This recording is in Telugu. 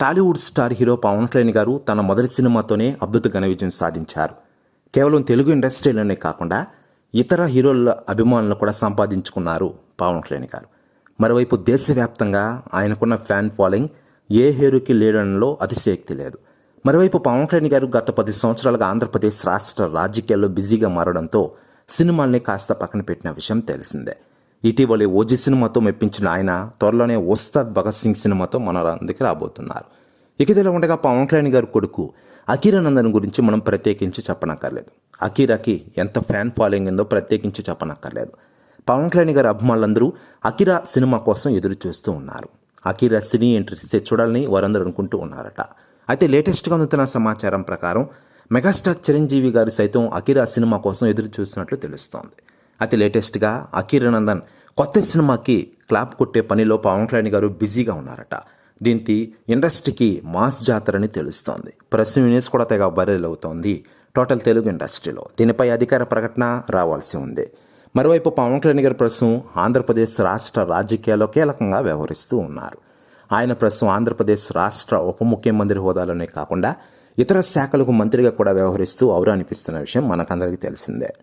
Tollywood star hero Pawan Kalyan garu తన మొదటి సినిమాతోనే అద్భుత ఘన విజయం సాధించారు. కేవలం తెలుగు ఇండస్ట్రీలోనే కాకుండా ఇతర హీరోల అభిమానులు కూడా సంపాదించుకున్నారు పవన్ కళ్యాణ్ గారు. మరోవైపు దేశవ్యాప్తంగా ఆయనకున్న ఫ్యాన్ ఫాలోయింగ్ ఏ హీరోకి లేడనలో అతిశయోక్తి లేదు. మరోవైపు పవన్ కళ్యాణ్ గారు గత పది సంవత్సరాలుగా ఆంధ్రప్రదేశ్ రాష్ట్ర రాజకీయాల్లో బిజీగా మారడంతో సినిమాల్ని కాస్త పక్కన పెట్టిన విషయం తెలిసిందే. ఇటీవలే ఓజీ సినిమాతో మెప్పించిన ఆయన త్వరలోనే ఉస్తాద్ భగత్ సింగ్ సినిమాతో మన అందుకు రాబోతున్నారు. ఇక ఇదిలా ఉండగా పవన్ కళ్యాణ్ గారి కొడుకు అఖీరానందన్ గురించి మనం ప్రత్యేకించి చెప్పనక్కర్లేదు. అకీరాకి ఎంత ఫ్యాన్ ఫాలోయింగ్ ఉందో ప్రత్యేకించి చెప్పనక్కర్లేదు. పవన్ కళ్యాణ్ గారి అభిమానులందరూ అకిరా సినిమా కోసం ఎదురు చూస్తూ ఉన్నారు. అకిరా సినీ ఎంట్రీస్తే చూడాలని వారందరూ అనుకుంటూ ఉన్నారట. అయితే లేటెస్ట్గా అందుతున్న సమాచారం ప్రకారం మెగాస్టార్ చిరంజీవి గారు సైతం అకిరా సినిమా కోసం ఎదురు చూస్తున్నట్లు తెలుస్తోంది. అతి లేటెస్ట్గా అఖీరనందన్ కొత్త సినిమాకి క్లాప్ కొట్టే పనిలో పవన్ కళ్యాణ్ గారు బిజీగా ఉన్నారట. దీనికి ఇండస్ట్రీకి మాస్ జాతరని తెలుస్తోంది. ప్రెస్ యూనిస్ కూడా తెగ వైరల్ అవుతోంది టోటల్ తెలుగు ఇండస్ట్రీలో. దీనిపై అధికార ప్రకటన రావాల్సి ఉంది. మరోవైపు పవన్ కళ్యాణ్ గారు ప్రస్తుతం ఆంధ్రప్రదేశ్ రాష్ట్ర రాజకీయాల్లో కీలకంగా వ్యవహరిస్తూ ఉన్నారు. ఆయన ప్రస్తుతం ఆంధ్రప్రదేశ్ రాష్ట్ర ఉప ముఖ్యమంత్రి హోదాలోనే కాకుండా ఇతర శాఖలకు మంత్రిగా కూడా వ్యవహరిస్తూ ఔరా అనిపిస్తున్న విషయం మనకందరికీ తెలిసిందే.